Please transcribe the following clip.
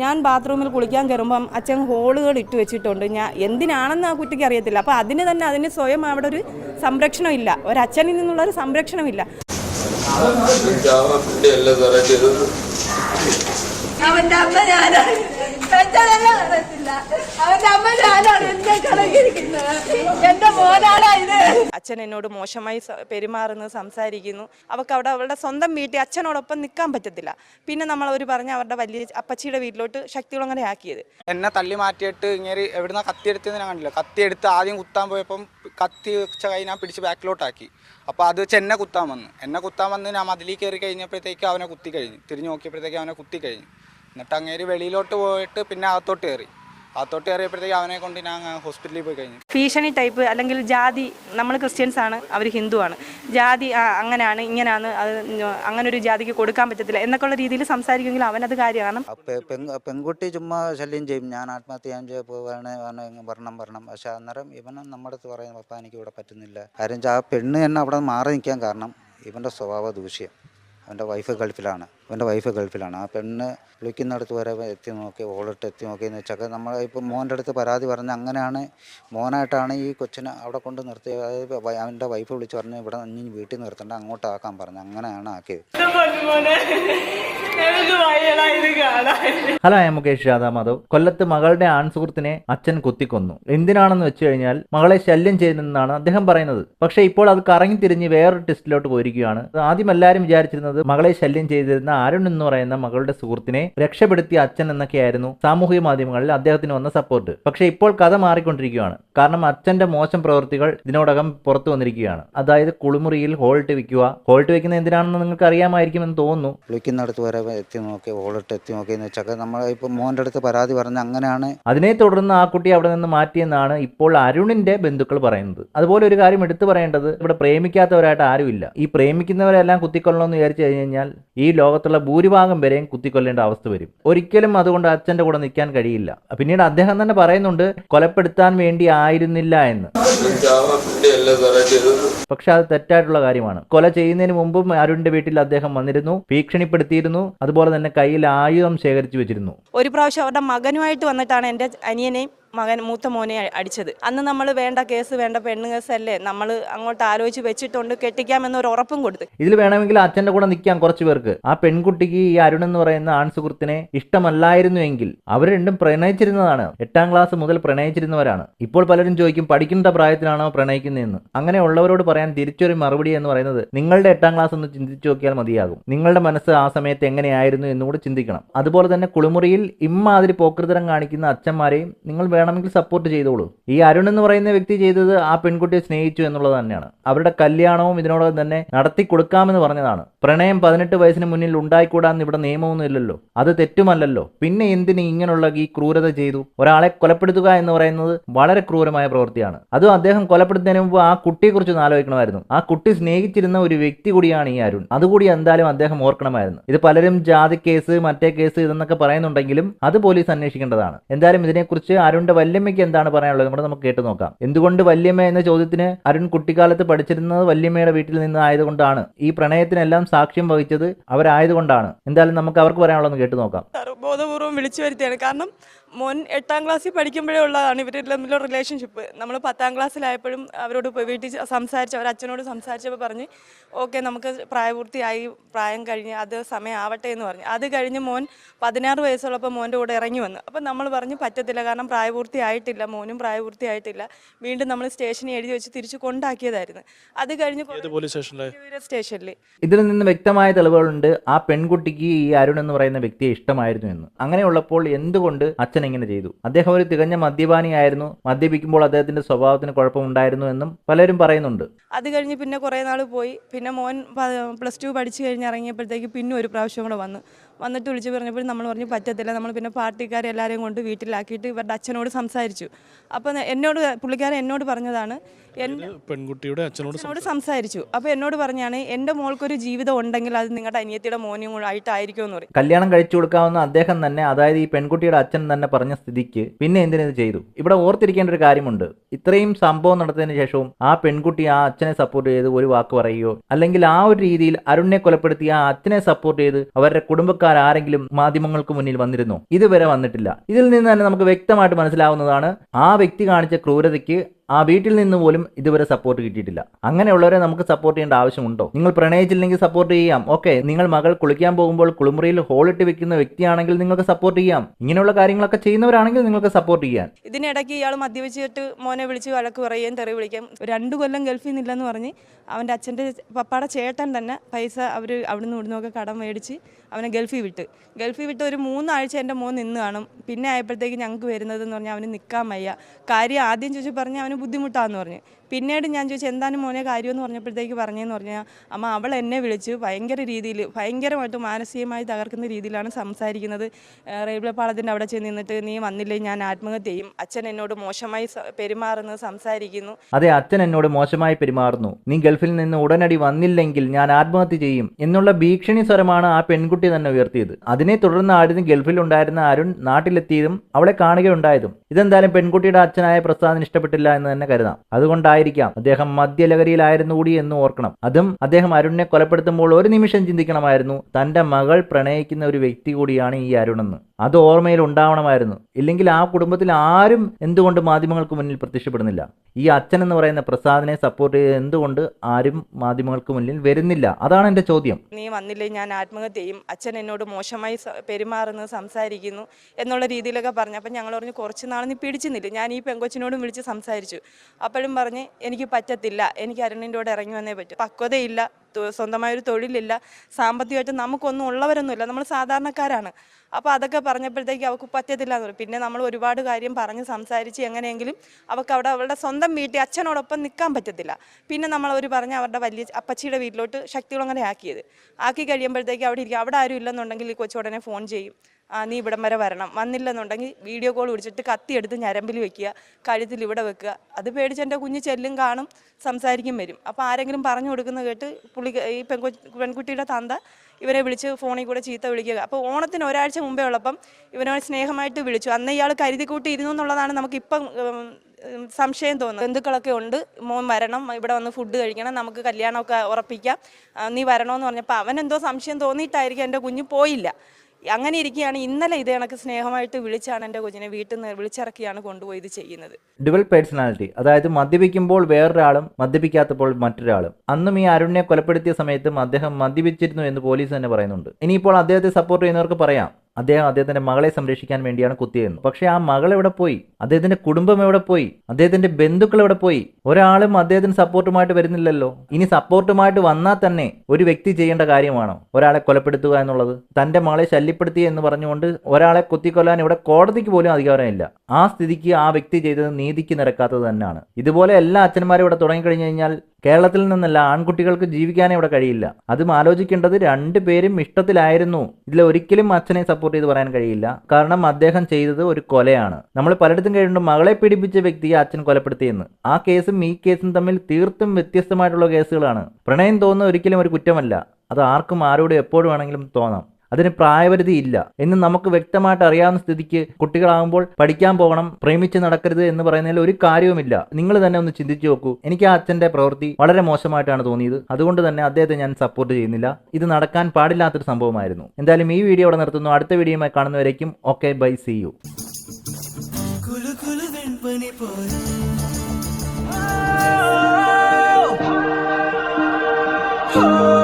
ഞാൻ ബാത്റൂമിൽ കുളിക്കാൻ കയറുമ്പം അച്ഛൻ ഹോളുകൾ ഇട്ട് വെച്ചിട്ടുണ്ട്. ഞാൻ എന്തിനാണെന്ന് ആ കുട്ടിക്ക് അറിയത്തില്ല. അപ്പോൾ അതിന് തന്നെ അതിന് സ്വയം അവിടെ ഒരു സംരക്ഷണം ഇല്ല. ഒരച്ഛനിൽ നിന്നുള്ള ഒരു സംരക്ഷണമില്ല അവന്റെ അമ്മ ഞാനാണ്. അവന്റെ അമ്മ ഞാനാണ് എന്നെ ഇത് അച്ഛൻ എന്നോട് മോശമായി പെരുമാറുന്നു സംസാരിക്കുന്നു. അവൾക്ക് അവിടെ അവളുടെ സ്വന്തം വീട്ടിൽ അച്ഛനോടൊപ്പം നിൽക്കാൻ പറ്റത്തില്ല. പിന്നെ നമ്മൾ അവർ പറഞ്ഞ അവരുടെ വലിയ അപ്പച്ചിയുടെ വീട്ടിലോട്ട് ശക്തികളങ്ങനെ ആക്കിയത്. എന്നെ തള്ളി മാറ്റിയിട്ട് ഇങ്ങനെ എവിടുന്ന കത്തി എടുത്തത് ഞാൻ കണ്ടില്ല. കത്തി എടുത്ത് ആദ്യം കുത്താൻ പോയപ്പം കത്തി വെച്ച കൈ ഞാൻ പിടിച്ച് ബാക്കിലോട്ടാക്കി. അപ്പോൾ അത് വെച്ച് എന്നെ കുത്താൻ വന്നു. എന്നെ കുത്താൻ വന്ന് ഞാൻ മതിലിൽ കയറി കഴിഞ്ഞപ്പോഴത്തേക്ക് അവനെ കുത്തി കഴിഞ്ഞു. തിരിഞ്ഞു നോക്കിയപ്പോഴത്തേക്ക് അവനെ കുത്തി കഴിഞ്ഞു. എന്നിട്ട് അങ്ങേര് വെളിയിലോട്ട് പോയിട്ട് പിന്നെ അകത്തോട്ട് കയറി. അകത്തോട്ട് കയറിയപ്പോഴത്തേക്ക് അവനെ കൊണ്ട് ഞാൻ ഹോസ്പിറ്റലിൽ പോയി കഴിഞ്ഞു. ഭീഷണി ടൈപ്പ് അല്ലെങ്കിൽ ജാതി നമ്മൾ ക്രിസ്ത്യൻസ് ആണ് അവർ ഹിന്ദു ആണ്. ജാതി അങ്ങനെയാണ് ഇങ്ങനെയാണ് അത് അങ്ങനെ ഒരു ജാതിക്ക് കൊടുക്കാൻ പറ്റത്തില്ല എന്നൊക്കെയുള്ള രീതിയിൽ സംസാരിക്കുമെങ്കിൽ അവനത് കാര്യമാണ്. ആ പെൺകുട്ടി ചുമ്മാ ശല്യം ചെയ്യും. ഞാൻ ആത്മഹത്യ ചെയ്യാൻ പോവാണ് വരണം വരണം. പക്ഷെ അന്നേരം ഇവനും നമ്മുടെ അടുത്ത് പറയുന്ന പപ്പ എനിക്ക് ഇവിടെ പറ്റുന്നില്ല. കാര്യം ആ പെണ്ണ് തന്നെ അവിടെ മാറി നിൽക്കാൻ കാരണം ഇവന്റെ സ്വഭാവ ദൂഷ്യം. അവന്റെ വൈഫ് ഗൾഫിലാണ്. അവന്റെ വൈഫ് ഗൾഫിലാണ്. ആ പെണ്ണ് വിളിക്കുന്നിടത്ത് വരെ എത്തി നോക്കി ഓളിട്ട് എത്തി നോക്കി എന്ന് വെച്ചാൽ നമ്മൾ ഇപ്പോൾ മോന്റെ അടുത്ത് പരാതി പറഞ്ഞ് അങ്ങനെയാണ് മോനായിട്ടാണ് ഈ കൊച്ചിനെ അവിടെ കൊണ്ട് നിർത്തിയത്. അതായത് അവന്റെ വൈഫ് വിളിച്ച് പറഞ്ഞ് ഇവിടെ ഇനി വീട്ടിൽ നിർത്തണ്ട അങ്ങോട്ടാക്കാൻ പറഞ്ഞു. അങ്ങനെയാണ് ആക്കിയത്. ഹലോ ഞാൻ മുകേഷ് രാധാ മാധവ് കൊല്ലത്ത് മകളുടെ ആൺസുഹൃത്തിനെ അച്ഛൻ കുത്തിക്കൊന്നു. എന്തിനാണെന്ന് വെച്ച് കഴിഞ്ഞാൽ മകളെ ശല്യം ചെയ്തെന്നാണ് അദ്ദേഹം പറയുന്നത്. പക്ഷേ ഇപ്പോൾ അത് കറങ്ങി തിരിഞ്ഞ് വേറൊരു ടെസ്റ്റിലോട്ട് പോയിരിക്കുകയാണ്. ആദ്യം എല്ലാവരും വിചാരിച്ചിരുന്നത് മകളെ ശല്യം ചെയ്തിരുന്ന അരുൺ എന്ന് പറയുന്ന മകളുടെ സുഹൃത്തിനെ രക്ഷപ്പെടുത്തിയ അച്ഛൻ എന്നൊക്കെയായിരുന്നു സാമൂഹിക മാധ്യമങ്ങളിൽ അദ്ദേഹത്തിന് വന്ന സപ്പോർട്ട് പക്ഷേ ഇപ്പോൾ കഥ മാറിക്കൊണ്ടിരിക്കുകയാണ്. കാരണം അച്ഛന്റെ മോശം പ്രവൃത്തികൾ ഇതിനോടകം പുറത്തു വന്നിരിക്കുകയാണ്. അതായത് കുളിമുറിയിൽ ഹോൾട്ട് വെക്കുക. ഹോൾട്ട് വെക്കുന്ന എന്തിനാണെന്ന് നിങ്ങൾക്ക് അറിയാമായിരിക്കുമെന്ന് തോന്നുന്നു. വിളിക്കുന്നിടത്ത് വരെ എത്തി നോക്കി ഹോൾട്ട് എത്തി നോക്കി എന്ന് വെച്ചാൽ നമ്മൾ ഇപ്പോൾ മോന്റെ അടുത്ത് പരാതി പറഞ്ഞ് അങ്ങനെയാണ് അതിനെ തുടർന്ന് ആ കുട്ടി അവിടെ നിന്ന് മാറ്റിയെന്നാണ് ഇപ്പോൾ അരുണിന്റെ ബന്ധുക്കൾ പറയുന്നത്. അതുപോലെ ഒരു കാര്യം എടുത്തു പറയേണ്ടത് ഇവിടെ പ്രേമിക്കാത്തവരായിട്ട് ആരുമില്ല. ഈ പ്രേമിക്കുന്നവരെല്ലാം കുത്തിക്കൊള്ളണമെന്ന് വിചാരിച്ചു കഴിഞ്ഞാൽ ഈ ലോകത്തുള്ള ഭൂരിഭാഗം വരെയും കുത്തിക്കൊല്ലേണ്ട അവസ്ഥ വരും. ഒരിക്കലും അതുകൊണ്ട് അച്ഛന്റെ കൂടെ നിൽക്കാൻ കഴിയില്ല. പിന്നീട് അദ്ദേഹം തന്നെ പറയുന്നുണ്ട് കൊലപ്പെടുത്താൻ വേണ്ടി ആയിരുന്നില്ല എന്ന്. പക്ഷെ അത് തെറ്റായിട്ടുള്ള കാര്യമാണ്. കൊല ചെയ്യുന്നതിന് മുമ്പും അരുണിന്റെ വീട്ടിൽ അദ്ദേഹം വന്നിരുന്നു ഭീഷണിപ്പെടുത്തിയിരുന്നു അതുപോലെ തന്നെ കയ്യിൽ ആയുധം ശേഖരിച്ചു വെച്ചിരുന്നു. ഒരു പ്രാവശ്യം അവരുടെ മകനുമായിട്ട് വന്നിട്ടാണ് എന്റെ അനിയനെയും മകൻ മൂത്ത മോനെ അടിച്ചത്. അന്ന് നമ്മൾ വേണ്ട കേസ് വേണ്ട പെണ്ണ് അല്ലേ നമ്മൾ അങ്ങോട്ട് ആലോചിച്ച് വെച്ചിട്ടുണ്ട് കെട്ടിക്കാമെന്നൊരു ഉറപ്പും കൊടുത്തു. ഇതിൽ വേണമെങ്കിൽ അച്ഛന്റെ കൂടെ നിൽക്കാം കുറച്ചു പേർക്ക്. ആ പെൺകുട്ടിക്ക് ഈ അരുൺ എന്ന് പറയുന്ന ആൺ സുഹൃത്തിനെ ഇഷ്ടമല്ലായിരുന്നു എങ്കിൽ അവർ രണ്ടും പ്രണയിച്ചിരുന്നതാണ്. എട്ടാം ക്ലാസ് മുതൽ പ്രണയിച്ചിരുന്നവരാണ്. ഇപ്പോൾ പലരും ചോദിക്കും പഠിക്കുന്ന പ്രായത്തിലാണോ പ്രണയിക്കുന്നതെന്ന്? അങ്ങനെയുള്ളവരോട് പറയാൻ തിരിച്ചൊരു മറുപടി എന്ന് പറയുന്നത് നിങ്ങളുടെ എട്ടാം ക്ലാസ് ഒന്ന് ചിന്തിച്ചു നോക്കിയാൽ മതിയാകും. നിങ്ങളുടെ മനസ്സ് ആ സമയത്ത് എങ്ങനെയായിരുന്നു എന്നുകൂടി ചിന്തിക്കണം. അതുപോലെ തന്നെ കുളിമുറിയിൽ ഇമ്മാതിരി പോക്കൃതരം കാണിക്കുന്ന അച്ഛന്മാരെയും നിങ്ങൾ വേണമെങ്കിൽ സപ്പോർട്ട് ചെയ്തോളൂ. ഈ അരുൺ എന്ന് പറയുന്ന വ്യക്തി ചെയ്തത് ആ പെൺകുട്ടിയെ സ്നേഹിച്ചു എന്നുള്ളത് തന്നെയാണ്. അവരുടെ കല്യാണവും ഇതിനോടൊപ്പം തന്നെ നടത്തി കൊടുക്കാമെന്ന് പറഞ്ഞതാണ്. പ്രണയം പതിനെട്ട് വയസ്സിന് മുന്നിൽ ഉണ്ടായിക്കൂടാന്ന് ഇവിടെ നിയമമൊന്നും ഇല്ലല്ലോ. അത് തെറ്റുമല്ലല്ലോ. പിന്നെ എന്തിന് ഇങ്ങനെയുള്ള ഈ ക്രൂരത ചെയ്തു? ഒരാളെ കൊലപ്പെടുത്തുക എന്ന് പറയുന്നത് വളരെ ക്രൂരമായ പ്രവൃത്തിയാണ്. അതും അദ്ദേഹം കൊലപ്പെടുത്തുന്നതിന് മുമ്പ് ആ കുട്ടിയെക്കുറിച്ച് ഒന്ന് ആലോചിക്കണമായിരുന്നു. ആ കുട്ടി സ്നേഹിച്ചിരുന്ന ഒരു വ്യക്തി കൂടിയാണ് ഈ അരുൺ. അതുകൂടി എന്തായാലും അദ്ദേഹം ഓർക്കണമായിരുന്നു. ഇത് പലരും ജാതി കേസ് മറ്റേ കേസ് ഇതെന്നൊക്കെ പറയുന്നുണ്ടെങ്കിലും അത് പോലീസ് അന്വേഷിക്കേണ്ടതാണ്. എന്തായാലും ഇതിനെക്കുറിച്ച് അരുണിന്റെ വല്യമ്മയ്ക്ക് എന്താണ് പറയാനുള്ളത്? നമ്മുടെ നമുക്ക് കേട്ട് നോക്കാം. എന്തുകൊണ്ട് വല്യമ്മ എന്ന ചോദ്യത്തിന് അരുൺ കുട്ടിക്കാലത്ത് പഠിച്ചിരുന്നത് വല്യമ്മയുടെ വീട്ടിൽ നിന്ന് ആയതുകൊണ്ടാണ് ഈ പ്രണയത്തിനെല്ലാം സാക്ഷ്യം വഹിച്ചത് അവരായതുകൊണ്ടാണ്. എന്തായാലും നമുക്ക് അവർക്ക് പറയാനുള്ളതെന്ന് കേട്ട് നോക്കാം. ബോധപൂർവം വിളിച്ചു വരുത്തിയാണ്. കാരണം മോൻ എട്ടാം ക്ലാസ്സിൽ പഠിക്കുമ്പോഴേ ഉള്ളതാണ്. ഇവർ തമ്മിലുള്ള റിലേഷൻഷിപ്പ് നമ്മൾ പത്താം ക്ലാസ്സിലായപ്പോഴും അവരോട് പോയി വീട്ടിൽ സംസാരിച്ച് അവർ അച്ഛനോട് സംസാരിച്ചപ്പോൾ പറഞ്ഞ് ഓക്കെ നമുക്ക് പ്രായപൂർത്തിയായി പ്രായം കഴിഞ്ഞ് അത് സമയം ആവട്ടെ എന്ന് പറഞ്ഞു. അത് കഴിഞ്ഞ് മോൻ പതിനാറ് വയസ്സുള്ളപ്പോൾ മോന്റെ കൂടെ ഇറങ്ങി വന്നു. അപ്പം നമ്മൾ പറഞ്ഞ് പറ്റത്തില്ല കാരണം പ്രായപൂർത്തിയായിട്ടില്ല മോനും പ്രായപൂർത്തിയായിട്ടില്ല. വീണ്ടും നമ്മൾ സ്റ്റേഷനിൽ എഴുതി വെച്ച് തിരിച്ച് കൊണ്ടാക്കിയതായിരുന്നു. അത് കഴിഞ്ഞ് പോലീസ് സ്റ്റേഷനിലെ? സ്റ്റേഷനിൽ ഇതിൽ നിന്ന് വ്യക്തമായ തെളിവുകളുണ്ട്. ആ പെൺകുട്ടിക്ക് ഈ അരുൺ എന്ന് പറയുന്ന വ്യക്തിയെ ഇഷ്ടമായിരുന്നു എന്ന്. അങ്ങനെയുള്ളപ്പോൾ എന്തുകൊണ്ട് അച്ഛൻ ഇങ്ങനെ ചെയ്തു. അദ്ദേഹം ഒരു തികഞ്ഞ മദ്യപാനിയായിരുന്നു. മദ്യപിക്കുമ്പോൾ അദ്ദേഹത്തിന്റെ സ്വഭാവത്തിന് കുഴപ്പമുണ്ടായിരുന്നു എന്നും പലരും പറയുന്നുണ്ട്. അത് കഴിഞ്ഞ് പിന്നെ കുറേ നാൾ പോയി. പിന്നെ മോൻ പ്ലസ് ടു പഠിച്ചു കഴിഞ്ഞ് ഇറങ്ങിയപ്പോഴത്തേക്ക് പിന്നെ ഒരു പ്രാവശ്യം കൂടെ വന്നു. വന്നിട്ട് വിളിച്ച് പറഞ്ഞപ്പോൾ നമ്മൾ പറഞ്ഞു പറ്റത്തില്ല. നമ്മൾ പിന്നെ പാർട്ടിക്കാരെ എല്ലാവരെയും കൊണ്ട് വീട്ടിലാക്കിയിട്ട് ഇവരുടെ അച്ഛനോട് സംസാരിച്ചു. അപ്പോൾ എന്നോട് പുള്ളിക്കാരൻ എന്നോട് പറഞ്ഞതാണ് പെൺകുട്ടിയുടെ അച്ഛനോട് അച്ഛനോട് സംസാരിച്ചു. അപ്പൊ എന്നോട് പറഞ്ഞാണ് എന്റെ മോൾക്കൊരു ജീവിതം ഉണ്ടെങ്കിൽ അത് നിങ്ങളുടെ അനിയത്തിയുടെ മോനും ആയിട്ടായിരിക്കും എന്ന് പറയും. കല്യാണം കഴിച്ചു കൊടുക്കാവുന്ന അദ്ദേഹം തന്നെ അതായത് ഈ പെൺകുട്ടിയുടെ അച്ഛൻ തന്നെ പറഞ്ഞ സ്ഥിതിക്ക് പിന്നെ എന്തിനത് ചെയ്തു? ഇവിടെ ഓർത്തിരിക്കേണ്ട ഒരു കാര്യമുണ്ട്. ഇത്രയും സംഭവം നടത്തിയതിനു ശേഷവും ആ പെൺകുട്ടി ആ അച്ഛനെ സപ്പോർട്ട് ചെയ്ത് ഒരു വാക്ക് പറയുകയോ അല്ലെങ്കിൽ ആ ഒരു രീതിയിൽ അരുണിനെ കൊലപ്പെടുത്തി ആ അച്ഛനെ സപ്പോർട്ട് ചെയ്ത് അവരുടെ കുടുംബക്കാർ ആരെങ്കിലും മാധ്യമങ്ങൾക്ക് മുന്നിൽ വന്നിരുന്നു? ഇതുവരെ വന്നിട്ടില്ല. ഇതിൽ നിന്ന് തന്നെ നമുക്ക് വ്യക്തമായിട്ട് മനസ്സിലാവുന്നതാണ് ആ വ്യക്തി കാണിച്ച ക്രൂരതയ്ക്ക് ആ വീട്ടിൽ നിന്ന് പോലും ഇതുവരെ സപ്പോർട്ട് കിട്ടിയിട്ടില്ല. അങ്ങനെയുള്ളവരെ നമുക്ക് സപ്പോർട്ട് ചെയ്യേണ്ട ആവശ്യമുണ്ടോ? നിങ്ങൾ പ്രണയിച്ചില്ലെങ്കിൽ സപ്പോർട്ട് ചെയ്യാം. ഓക്കെ നിങ്ങൾ മകൾ കുളിക്കാൻ പോകുമ്പോൾ കുളിമുറിയിൽ ഹോളിട്ട് വെക്കുന്ന വ്യക്തിയാണെങ്കിൽ നിങ്ങൾക്ക് സപ്പോർട്ട് ചെയ്യാം. ഇങ്ങനെയുള്ള കാര്യങ്ങളൊക്കെ ചെയ്യുന്നവരാണെങ്കിൽ നിങ്ങൾക്ക് സപ്പോർട്ട് ചെയ്യാം ഇതിനിടയ്ക്ക് ഇയാൾ മദ്യപിച്ചിട്ട് മോനെ വിളിച്ച് വഴക്ക് പറയുകയും തെറി വിളിക്കാം രണ്ടു കൊല്ലം ഗൾഫിൽ നിന്നില്ലെന്ന് പറഞ്ഞ് അവന്റെ അച്ഛന്റെ പപ്പാടെ ചേട്ടൻ തന്നെ പൈസ അവർ അവിടുന്ന് ഇവിടുന്നൊക്കെ കടം മേടിച്ച് അവനെ ഗൾഫിൽ വിട്ട്. ഗൾഫിൽ വിട്ട് ഒരു മൂന്നാഴ്ച എന്റെ മോൻ നിന്ന് കാണും. പിന്നെ ആയപ്പോഴത്തേക്ക് ഞങ്ങൾക്ക് വരുന്നതെന്ന് പറഞ്ഞാൽ അവന് നിൽക്കാൻ വയ്യ. കാര്യം ആദ്യം ചോദിച്ചു പറഞ്ഞ് അവന് ബുദ്ധിമുട്ടാന്ന് പറഞ്ഞു. പിന്നീട് ഞാൻ ചോദിച്ചു എന്താണ് മോനെ കാര്യമെന്ന് പറഞ്ഞപ്പോഴത്തേക്ക് പറഞ്ഞതെന്ന് പറഞ്ഞാൽ അമ്മ അവൾ എന്നെ വിളിച്ച് ഭയങ്കര രീതിയിൽ ഭയങ്കരമായിട്ട് മാനസികമായി തകർക്കുന്ന രീതിയിലാണ് സംസാരിക്കുന്നത്. റെയിൽവേ പാളത്തിന്റെ അവിടെ ചെന്ന് നിന്നിട്ട് നീ വന്നില്ലേ ഞാൻ ആത്മഹത്യ ചെയ്യും. അച്ഛൻ എന്നോട് മോശമായി പെരുമാറുന്നത് സംസാരിക്കുന്നു. അതെ അച്ഛൻ എന്നോട് മോശമായി പെരുമാറുന്നു. നീ ഗൾഫിൽ നിന്ന് ഉടനടി വന്നില്ലെങ്കിൽ ഞാൻ ആത്മഹത്യ ചെയ്യും. എന്നുള്ള ഭീഷണി സ്വരമാണ് ആ പെൺകുട്ടി തന്നെ ഉയർത്തിയത്. അതിനെ ഗൾഫിൽ ഉണ്ടായിരുന്ന അരുൺ നാട്ടിലെത്തിയതും അവളെ കാണുകയുണ്ടായതും. ഇതെന്തായാലും പെൺകുട്ടിയുടെ അച്ഛനായ പ്രസാദിന് ഇഷ്ടപ്പെട്ടില്ല എന്ന് തന്നെ കരുതാം. അതുകൊണ്ടായിരിക്കാം അദ്ദേഹം മദ്യലഹരിയിലായിരുന്നു കൂടി എന്ന് ഓർക്കണം. അതും അദ്ദേഹം അരുണിനെ കൊലപ്പെടുത്തുമ്പോൾ ഒരു നിമിഷം ചിന്തിക്കണമായിരുന്നു. തന്റെ മകൾ പ്രണയിക്കുന്ന ഒരു വ്യക്തി കൂടിയാണ് ഈ അരുണെന്ന് അത് ഓർമ്മയിൽ ഉണ്ടാവണമായിരുന്നു. ഇല്ലെങ്കിൽ ആ കുടുംബത്തിൽ ആരും എന്തുകൊണ്ട് മാധ്യമങ്ങൾക്ക് മുന്നിൽ പ്രത്യക്ഷപ്പെടുന്നില്ല? ഈ അച്ഛൻ എന്ന് പറയുന്ന പ്രസാദിനെ സപ്പോർട്ട് ചെയ്ത് എന്തുകൊണ്ട് ആരും മാധ്യമങ്ങൾക്ക് മുന്നിൽ വരുന്നില്ല? അതാണ് എന്റെ ചോദ്യം. നീ വന്നില്ലേ ഞാൻ ആത്മഹത്യ ചെയ്യും അച്ഛൻ എന്നോട് മോശമായി പെരുമാറുന്നു സംസാരിക്കുന്നു എന്നുള്ള രീതിയിലൊക്കെ പറഞ്ഞു അപ്പം ഞങ്ങൾ പറഞ്ഞു കുറച്ച് നാൾ നീ പിടിച്ചു ഞാൻ ഈ പെങ്കൊച്ചിനോടും വിളിച്ച് സംസാരിച്ചു. അപ്പോഴും പറഞ്ഞ് എനിക്ക് പറ്റത്തില്ല. എനിക്ക് അരുണിന്റെ കൂടെ ഇറങ്ങി വന്നേ പറ്റും. പക്വതയില്ല. സ്വന്തമായൊരു തൊഴിലില്ല. സാമ്പത്തികമായിട്ട് നമുക്കൊന്നും ഉള്ളവരൊന്നുമില്ല. നമ്മൾ സാധാരണക്കാരാണ്. അപ്പോൾ അതൊക്കെ പറഞ്ഞപ്പോഴത്തേക്ക് അവൾക്ക് പറ്റത്തില്ല എന്ന് പറയും പിന്നെ നമ്മൾ ഒരുപാട് കാര്യം പറഞ്ഞ് സംസാരിച്ച് എങ്ങനെയെങ്കിലും അവൾക്ക് അവിടെ അവളുടെ സ്വന്തം വീട്ടിൽ അച്ഛനോടൊപ്പം നിൽക്കാൻ പറ്റത്തില്ല. പിന്നെ നമ്മൾ അവർ പറഞ്ഞ് അവരുടെ വലിയ അപ്പച്ചിയുടെ വീട്ടിലോട്ട് ശക്തികളങ്ങനെ ആക്കിയത്. ആക്കി കഴിയുമ്പോഴത്തേക്ക് അവിടെ ഇരിക്കും. അവിടെ ആരും ഇല്ലെന്നുണ്ടെങ്കിൽ ഈ കൊച്ചു ഉടനെ ഫോൺ ചെയ്യും. നീ ഇവിടം വരെ വരണം. വന്നില്ലെന്നുണ്ടെങ്കിൽ വീഡിയോ കോൾ വിളിച്ചിട്ട് കത്തി എടുത്ത് ഞരമ്പിൽ വെക്കുക കഴുത്തിൽ ഇവിടെ വെക്കുക. അത് പേടിച്ച് എന്റെ കുഞ്ഞ് ചെല്ലും കാണും സംസാരിക്കും വരും. അപ്പോൾ ആരെങ്കിലും പറഞ്ഞു കൊടുക്കുന്ന കേട്ട് പുള്ളി ഈ പെൺകു പെൺകുട്ടിയുടെ തന്ത ഇവരെ വിളിച്ച് ഫോണിൽ കൂടെ ചീത്ത വിളിക്കുക. അപ്പോൾ ഓണത്തിന് ഒരാഴ്ച മുമ്പേ ഉള്ളപ്പം ഇവനോട് സ്നേഹമായിട്ട് വിളിച്ചു. അന്ന് ഇയാൾ കരുതി കൂട്ടി ഇരുന്നു എന്നുള്ളതാണ് നമുക്കിപ്പം സംശയം തോന്നുന്നു ബന്ധുക്കളൊക്കെ ഉണ്ട്. മോൻ വരണം ഇവിടെ വന്ന് ഫുഡ് കഴിക്കണം നമുക്ക് കല്യാണമൊക്കെ ഉറപ്പിക്കാം. നീ വരണമെന്ന് പറഞ്ഞപ്പോൾ അവൻ എന്തോ സംശയം തോന്നിയിട്ടായിരിക്കും എന്റെ കുഞ്ഞ് പോയില്ല. അങ്ങനെ ഇരിക്കുകയാണ്. ഇന്നലെ ഇത് കണക്ക് സ്നേഹമായിട്ട് വിളിച്ചാണ് എന്റെ കുഞ്ഞിനെ വീട്ടിൽ നിന്ന് വിളിച്ചിറക്കിയാണ് കൊണ്ടുപോയി ഇത് ചെയ്യുന്നത്. ഡുവൽ പേഴ്സണാലിറ്റി അതായത് മദ്യപിക്കുമ്പോൾ വേറൊരാളും മദ്യപിക്കാത്തപ്പോൾ മറ്റൊരാളും. അന്നും ഈ അരുണിനെ കൊലപ്പെടുത്തിയ സമയത്തും അദ്ദേഹം മദ്യപിച്ചിരുന്നു എന്ന് പോലീസ് തന്നെ പറയുന്നുണ്ട്. ഇനിയിപ്പോൾ അദ്ദേഹത്തെ സപ്പോർട്ട് ചെയ്യുന്നവർക്ക് പറയാം. അദ്ദേഹം അദ്ദേഹത്തിന്റെ മകളെ സംരക്ഷിക്കാൻ വേണ്ടിയാണ് കുത്തിയെന്ന് പക്ഷെ ആ മകൾ എവിടെ പോയി? അദ്ദേഹത്തിന്റെ കുടുംബം എവിടെ പോയി? അദ്ദേഹത്തിന്റെ ബന്ധുക്കൾ എവിടെ പോയി? ഒരാളും അദ്ദേഹത്തിന് സപ്പോർട്ടുമായിട്ട് വരുന്നില്ലല്ലോ. ഇനി സപ്പോർട്ടുമായിട്ട് വന്നാൽ തന്നെ ഒരു വ്യക്തി ചെയ്യേണ്ട കാര്യമാണോ? ഒരാളെ കൊലപ്പെടുത്തുക എന്നുള്ളത്? തന്റെ മകളെ ശല്യപ്പെടുത്തി എന്ന് പറഞ്ഞുകൊണ്ട് ഒരാളെ കുത്തിക്കൊല്ലാൻ ഇവിടെ കോടതിക്ക് പോലും അധികാരമില്ല. ആ സ്ഥിതിക്ക് ആ വ്യക്തി ചെയ്തത് നീതിക്ക് നിരക്കാത്തത് തന്നെയാണ്. ഇതുപോലെ എല്ലാ അച്ഛന്മാരും ഇവിടെ തുടങ്ങിക്കഴിഞ്ഞു കഴിഞ്ഞാൽ കേരളത്തിൽ നിന്നല്ല ആൺകുട്ടികൾക്ക് ജീവിക്കാനേ ഇവിടെ കഴിയില്ല. അതും ആലോചിക്കേണ്ടത് രണ്ടുപേരും ഇഷ്ടത്തിലായിരുന്നു. ഇതിൽ ഒരിക്കലും അച്ഛനെ സപ്പോർട്ട് ചെയ്ത് പറയാൻ കഴിയില്ല. കാരണം അദ്ദേഹം ചെയ്തത് ഒരു കൊലയാണ്. നമ്മൾ പലയിടത്തും കേട്ടിട്ടുണ്ട് മകളെ പീഡിപ്പിച്ച വ്യക്തിയെ അച്ഛൻ കൊലപ്പെടുത്തിയെന്ന്. ആ കേസും ഈ കേസും തമ്മിൽ തീർത്തും വ്യത്യസ്തമായിട്ടുള്ള കേസുകളാണ്. പ്രണയം തോന്നുന്ന ഒരിക്കലും ഒരു കുറ്റമല്ല. അത് ആർക്കും ആരോടും എപ്പോഴും വേണമെങ്കിലും തോന്നാം. അതിന് പ്രായപരിധി ഇല്ല എന്ന് നമുക്ക് വ്യക്തമായിട്ട് അറിയാവുന്ന സ്ഥിതിക്ക് കുട്ടികളാകുമ്പോൾ പഠിക്കാൻ പോകണം പ്രേമിച്ച് നടക്കരുത് എന്ന് പറയുന്നതിൽ ഒരു കാര്യവുമില്ല. നിങ്ങൾ തന്നെ ഒന്ന് ചിന്തിച്ചു നോക്കൂ. എനിക്ക് ആ അച്ഛന്റെ പ്രവൃത്തി വളരെ മോശമായിട്ടാണ് തോന്നിയത്. അതുകൊണ്ട് തന്നെ അദ്ദേഹത്തെ ഞാൻ സപ്പോർട്ട് ചെയ്യുന്നില്ല. ഇത് നടക്കാൻ പാടില്ലാത്തൊരു സംഭവമായിരുന്നു. എന്തായാലും ഈ വീഡിയോ ഇവിടെ നിർത്തുന്നു. അടുത്ത വീഡിയോയുമായി കാണുന്നവരേക്കും okay bye see you. Oh